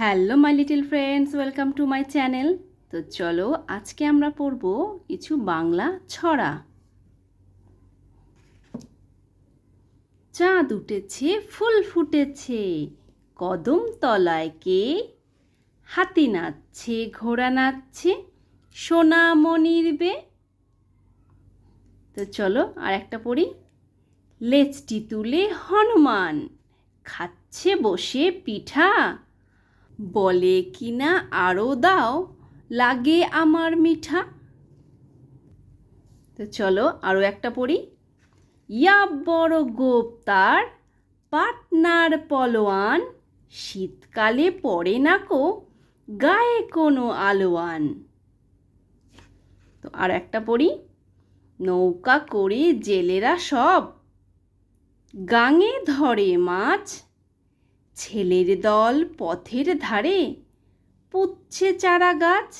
Hello, my little friends, welcome to my channel. তো চলো, আজকে আমরা পড়ব কিছু বাংলা ছড়া। চাঁদ উঠেছে, ফুল ফুটেছে, কদম তলায় কে হাতি নাচছে, ঘোড়া নাচছে সোনামণির বে। তো চলো, আর একটা পড়ি। লেজটি তুলে হনুমান, খাচ্ছে বসে পিঠা বলে কিনা আরও দাও, লাগে আমার মিঠা। তো চলো আরও একটা পড়ি। ইয়া বড় গোপ তার পাটনার পলোয়ান, শীতকালে পড়ে না কো গায়ে কোনো আলোয়ান। তো আর একটা পড়ি। নৌকা করে জেলেরা সব গাঙে ধরে মাছ ছেলের দল পথের ধারে পুচ্ছে চারা গাছ